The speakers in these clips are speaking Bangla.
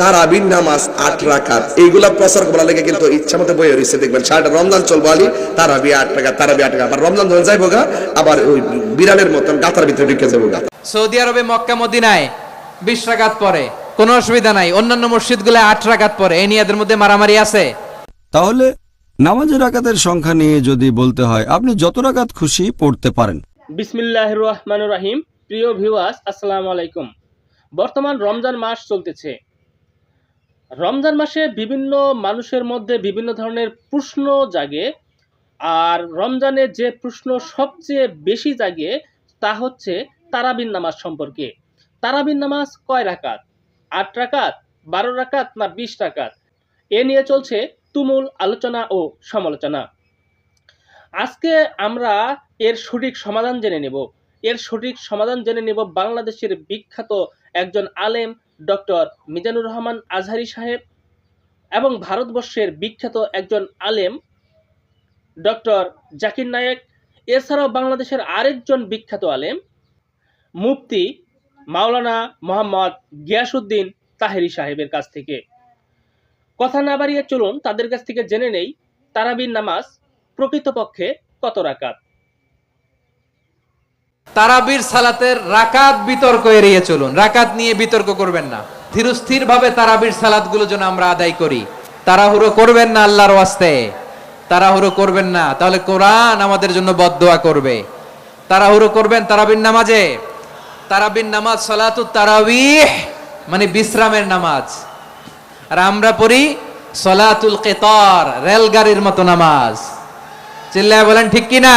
তারাবির নামাজ আট রাকাত। এইগুলা প্রচার করার লেগে কিন্তু ইচ্ছা মতো বই রয়েছে। দেখবেন সারাটা রমজান চলবো আলী তারাবি আট টাকা তারাবি আট টাকা আবার রমজান ধরে যাইবো গা আবার ওই বিড়ালের মতন গাতার ভিতরে ঢুকে যাব গা। সৌদি আরবে মক্কা মদিনায় বিশ রাকাত পরে কোনো অসুবিধা নাই। অন্যান্য মসজিদগুলো আট রাকাত পরে এই নিয়ে এদের মধ্যে মারামারি আছে। তাহলে নামাজের রাকাতের সংখ্যা নিয়ে যদি বলতে হয় আপনি যত রাকাত খুশি পড়তে পারেন। বিসমিল্লাহ রহমান রাহিম। প্রিয় ভিউয়ার্স আসসালামু আলাইকুম। বর্তমান রমজান মাস চলতেছে। রমজান মাসে বিভিন্ন মানুষের মধ্যে বিভিন্ন ধরনের প্রশ্ন জাগে। আর রমজানে যে প্রশ্ন সবচেয়ে বেশি জাগে তা হচ্ছে তারাবিন নামাজ সম্পর্কে। তারাবিন নামাজ কয় রাকাত? আট রাকাত, বারো রাকাত না বিশ রাকাত? এ নিয়ে চলছে তুমুল আলোচনা ও সমালোচনা। আজকে আমরা এর সঠিক সমাধান জেনে নেব। এর সঠিক সমাধান জেনে নেব বাংলাদেশের বিখ্যাত একজন আলেম ডক্টর মিজানুর রহমান আজহারি সাহেব এবং ভারতবর্ষের বিখ্যাত একজন আলেম, ডক্টর জাকির নায়েক, এছাড়াও বাংলাদেশের আরেকজন বিখ্যাত আলেম, মুফতি মাওলানা মোহাম্মদ গিয়াসুদ্দিন তাহেরি সাহেবের কাছ থেকে। কথা না বাড়িয়ে চলুন, তাদের কাছ থেকে জেনে নেই, তারাবির নামাজ প্রকৃতপক্ষে কত রাকাত? তারাবির সালাতের রাকাত বিতর্ক এড়িয়ে চলুন। রাকাত নিয়ে বিতর্ক করবেন না। ধীরস্থির ভাবে তারাবির সালাতগুলো যেন আমরা আদায় করি। তাড়াহুড়ো করবেন না আল্লাহর ওয়াস্তে। তাড়াহুড়ো করবেন না। তাহলে কোরআন আমাদের জন্য বদদোয়া করবে। তাড়াহুড়ো করবেন তারাবির নামাজে। তারাবির নামাজ সালাতু তারাবিহ মানে বিশ্রামের নামাজ। আর আমরা পড়ি সলাতুল কেতর, রেলগাড়ির মতো নামাজ। চিল্লায় বলেন ঠিক কি না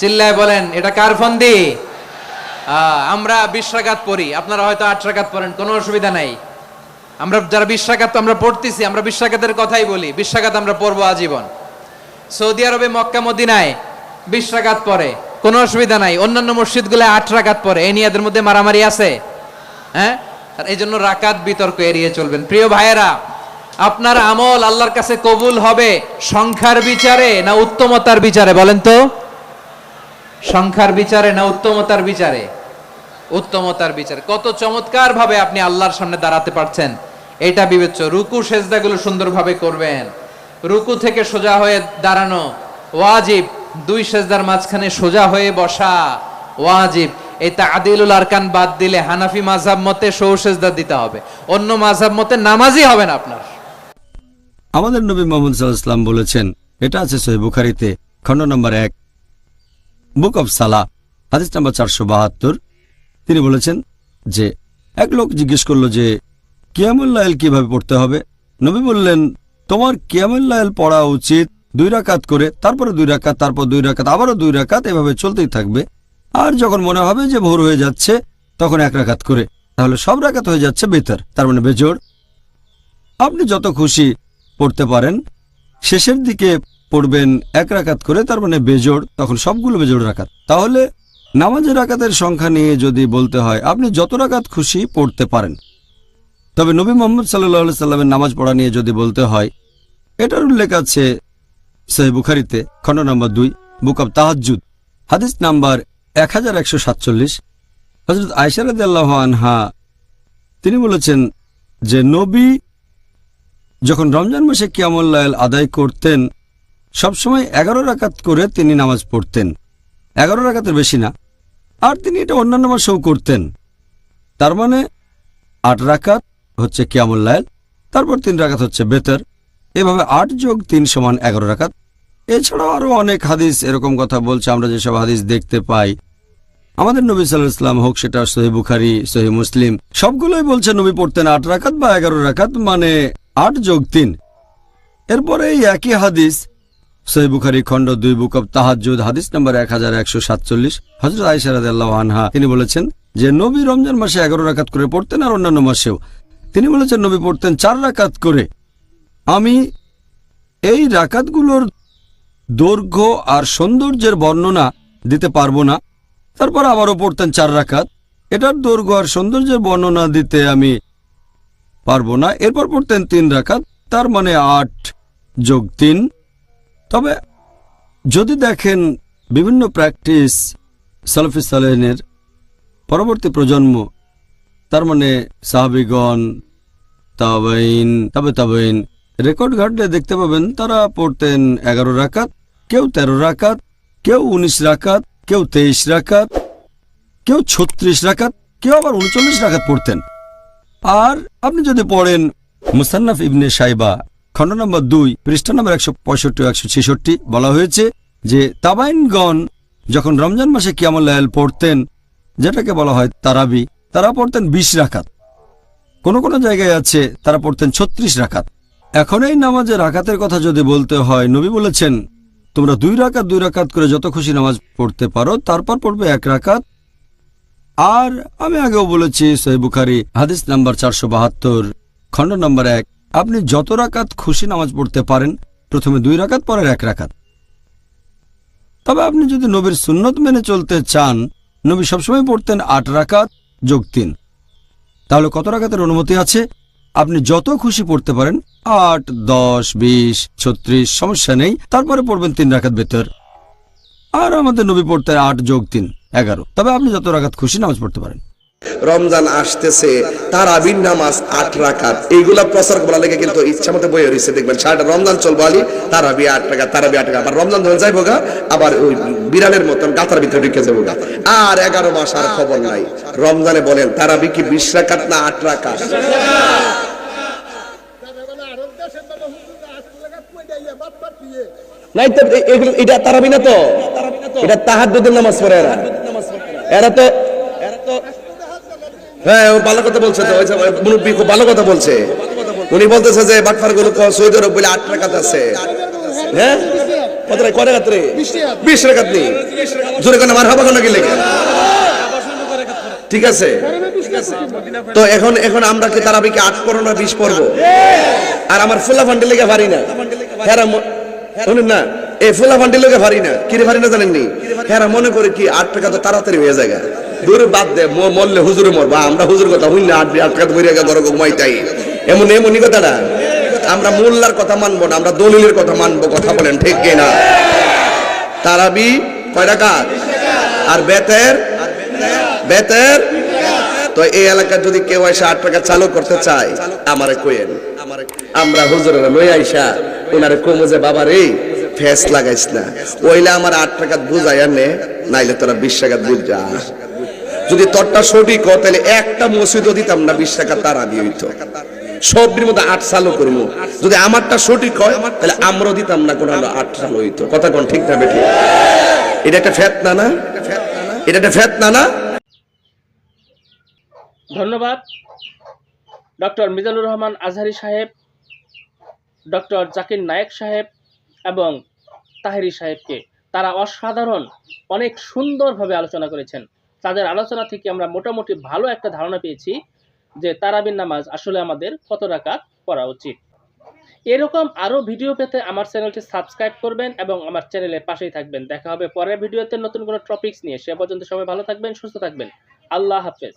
চিল্লায় বলেন, এটা কার ফন্দি? আমরা বিশ রাকাত পড়ি, আপনারা হয়তো আট রাকাত পড়েন, কোনো অসুবিধা নাই। আমরা যারা বিশ রাকাত আমরা পড়তেছি, আমরা বিশ রাকাতের কথাই বলি, বিশ রাকাত আমরা পড়ব আজীবন। সৌদি আরবে মক্কা, মদিনায় বিশ রাকাত পরে কোনো অসুবিধা নাই। অন্যান্য মসজিদগুলো আট রাকাত পরে এই নিয়ে এদের মধ্যে মারামারি আছে। হ্যাঁ? আর এই জন্য রাকাত বিতর্ক এড়িয়ে চলবেন। প্রিয় ভাইয়েরা, আপনার আমল আল্লাহর কাছে কবুল হবে সংখ্যার বিচারে না উত্তমতার বিচারে, বলেন তো? সংখ্যার বিচারে না উত্তমতার বিচারে? উত্তমতার বিচারে। কত চমৎকার ভাবে আপনি আল্লাহর সামনে দাঁড়াতে পারছেন। এটা বিবেচ্য। রুকু, সেজদাগুলো সুন্দরভাবে করবেন। রুকু থেকে সোজা হয়ে দাঁড়ানো। ওয়াজিব। দুই সেজদার মাঝখানে সোজা হয়ে বসা। ওয়াজিব। এই তাদিলুল আরকান বাদ দিলে হানাফি মাযহাব মতে সৌ সেজদা দিতে হবে। অন্য মাযহাব মতে নামাজই হবে না আপনার। আমাদের নবী মোহাম্মদ সাল্লাম বলেছেন, এটা আছে সহি বুখারিতে, খণ্ড নম্বর এক। বুক অব সালা হাদিস নাম্বার চারশো বাহাত্তর। তিনি বলেছেন যে, এক লোক জিজ্ঞেস করল যে কিয়ামুল্লাইল কীভাবে পড়তে হবে? নবী বললেন, তোমার কিয়ামুল্লাইল পড়া উচিত দুই রাকাত করে, তারপরে দুই রাকাত, তারপর দুই রাকাত, আবারও দুই রাকাত, এভাবে চলতেই থাকবে। আর যখন মনে হবে যে ভোর হয়ে যাচ্ছে, তখন এক রাকাত করে। তাহলে সব রাকাত হয়ে যাচ্ছে বেতার, তার মানে বেজোড়। আপনি যত খুশি পড়তে পারেন, শেষের দিকে পড়বেন এক রাকাত করে, তার মানে বেজোড়, তখন সবগুলো বেজোড় রাকাত। তাহলে নামাজের রাকাতের সংখ্যা নিয়ে যদি বলতে হয়, আপনি যত রাকাত খুশি পড়তে পারেন। তবে নবী মোহাম্মদ সাল্লাহ সাল্লামের নামাজ পড়া নিয়ে যদি বলতে হয়, এটার উল্লেখ আছে সহি বুখারিতে, খণ্ড নম্বর দুই, বুক অব তাহাজুদ হাদিস নাম্বার এক হাজার একশো সাতচল্লিশ। হজরত আয়সারদ আনহা, তিনি বলেছেন যে, নবী যখন রমজান মাসে কিয়ামুল্লাইল আদায় করতেন সবসময় এগারো রাকাত করে তিনি নামাজ পড়তেন। এগারো রাকাতের বেশি না। আর তিনি এটা অন্যান্য মাসেও করতেন। তার মানে আট রাকাত হচ্ছে কিয়ামুল্লাইল তারপর তিন রাকাত হচ্ছে বেতর। এভাবে আট যোগ তিন সমান এগারো রাকাত। এছাড়াও আরও অনেক হাদিস এরকম কথা বলছে, আমরা যেসব হাদিস দেখতে পাই। আমাদের নবী সাল্লাহ ইসলাম হোক, সেটা সহি বুখারি, সহি মুসলিম, সবগুলোই বলছে নবী পড়তেন আট রাকাত বা এগারো রাকাত মানে আট যোগ তিন। এরপরে এই একই হাদিস সহি বুখারি খণ্ড দুই বুক অব তাহাজুদ হাদিস নম্বর এক হাজার একশো সাতচল্লিশ। হজরত আইসারাদ আনহা, তিনি বলেছেন যে, নবী রমজান মাসে এগারো রাকাত করে পড়তেন আর অন্যান্য মাসেও। তিনি বলেছেন, নবী পড়তেন চার রাকাত করে। আমি এই রাকাতগুলোর দৈর্ঘ্য আর সৌন্দর্যের বর্ণনা দিতে পারব না। তারপর আবারও পড়তেন চার রাকাত। এটার দৈর্ঘ্য আর সৌন্দর্যের বর্ণনা দিতে আমি পারব না। এরপর পড়তেন তিন রাকাত। তার মানে আট যোগ তিন। তবে যদি দেখেন বিভিন্ন প্র্যাকটিস সালফি সালেনের পরবর্তী প্রজন্ম, তার মানে সাহাবিগণ তাবাইন তবে তাবাইন রেকর্ড ঘাটলে দেখতে পাবেন তারা পড়তেন এগারো রাকাত, কেউ তেরো রাকাত, কেউ উনিশ রাকাত, কেউ তেইশ রাকাত, কেউ ছত্রিশ রাকাত, কেউ আবার উনচল্লিশ রাকাত পড়তেন। আর আপনি যদি পড়েন মুসান্নাফ ইবনে সাইবা খণ্ড নম্বর দুই, পৃষ্ঠা নম্বর একশো পঁয়ষট্টি একশো ছেষট্টি বলা হয়েছে যে তাবাইনগণ যখন রমজান মাসে কিয়ামুল লায়াল পড়তেন, যেটাকে বলা হয় তারাবি, তারা পড়তেন বিশ রাকাত। কোনো কোনো জায়গায় আছে তারা পড়তেন ছত্রিশ রাকাত। এখন এই নামাজে রাকাতের কথা যদি বলতে হয়, নবী বলেছেন, তোমরা দুই রাকাত দুই রাকাত করে যত খুশি নামাজ পড়তে পারো, তারপর পড়বে এক রাকাত। আর আমি আগেও বলেছি সহি বুখারি, হাদিস নাম্বার চারশো বাহাত্তর, খণ্ড নম্বর এক। আপনি যত রাকাত খুশি নামাজ পড়তে পারেন, প্রথমে দুই রাকাত, পরের এক রাকাত। তবে আপনি যদি নবীর সুন্নত মেনে চলতে চান, নবী সবসময় পড়তেন আট রাকাত যোগ তিন। তাহলে কত রাকাতের অনুমতি আছে? আপনি যত খুশি পড়তে পারেন, আট, দশ, বিশ, ছত্রিশ, সমস্যা নেই, তারপরে পড়বেন তিন রাকাত ভেতর। আর আমাদের নবী পড়তেন আট যোগ তিন, এগারো। তবে আপনি যত রাকাত খুশি নামাজ পড়তে পারেন। রমজান আসতেছে, তারাবির নামাজ আট রাকাত। এইগুলা প্রচার করা লেগে কিন্তু ইচ্ছা মতো বইয়ে রয়েছে দেখবেন। সারাটা রমজান চলবো আলি, তারাবি আট টাকা তারাবি আট টাকা আবার রমজান ধরে যাইবো গা, আবার ওই বিড়ালের মতন গাতার ভিতরে ঢুকে যাব গা। আর এগারো মাস আর খবর নাই। রমজানে বলেন, তারাবি কি বিশ রাকাত না আট রাকাত? নাই তো এটা তারাবি না তো? এটা তাহাজ্জুদের নামাজ পড়ে এরা। এরা তো এরা তো হ্যাঁ ভালো কথা বলছে তো মুরব্বী খুব ভালো কথা বলছে। উনি বলতেছে যে বাটফারগুলো সৌদি আরব বলে আট টাকাত আছে। হ্যাঁ? কত রে কয় টাকাত রে? বিশ টাকাত নেই। জোরে কেন আমার হবা কেন কি লেগে? ঠিক আছে। তো এখন এখন আমরা কি তারা কি আট পড়ো না বিশ পড়ব আর আমার ফুলা ফান্ডে লেগে পারি না। হ্যাঁ শুনুন না এই ফুলা ফান্ডে লেগে পারি না। কিরে পারি না জানেননি? হ্যাঁ মনে করে কি আট টাকা তো তাড়াতাড়ি হয়ে যায় দূর বাদ দে মরলে হুজুরে মরবা। আমরা হুজুর কথা হইন না আট আট টাকা ধরে গা গরো ঘুমাইতাই এমন এমনই কথাটা। আমরা মোল্লার কথা মানবো না, আমরা দলিলের কথা মানবো, কথা বলেন ঠিক কিনা? তারাবি কয় টাকা আর বেতের? বেতের? তো এই এলাকার যদি কেউ এসে আট টাকা চালু করতে চায়, আমারে কইেন আমরা হুজুরের লই আইসা ওনারে কমু যে, বাবা রে, ফেস লাগাইস না। ওইলে আমার আট টাকা বুঝাই আনে নাইলে তোরা বিশ টাকা বুঝ যা। যদি তোরটা সঠিক হয়, তাহলে একটা মসজিদও দিতাম না, বিশ টাকা তার আদি হইতো সবটির মধ্যে আট সালও করব। যদি আমারটা সঠিক হয়, তাহলে আমরাও দিতাম না, কোনো আট সাল হইতো। কথা কোন ঠিক না বেঠিক? এটা একটা ফেতনা না? এটা একটা ফেতনা না? ধন্যবাদ। ডক্টর মিজানুর রহমান আজহারি সাহেব, ডক্টর জাকির নায়েক সাহেব এবং তাহেরি সাহেবকে তারা অসাধারণ, অনেক সুন্দরভাবে আলোচনা করেছেন। তাদের আলোচনা থেকে আমরা মোটামুটি ভালো একটা ধারণা পেয়েছি যে তারাবির নামাজ আসলে আমাদের কত রাকাত পড়া উচিত। এরকম আরও ভিডিও পেতে আমার চ্যানেলটি সাবস্ক্রাইব করবেন এবং আমার চ্যানেলের পাশেই থাকবেন। দেখা হবে পরের ভিডিওতে নতুন কোনো টপিকস নিয়ে। সে পর্যন্ত সবাই ভালো থাকবেন, সুস্থ থাকবেন। আল্লাহ হাফেজ।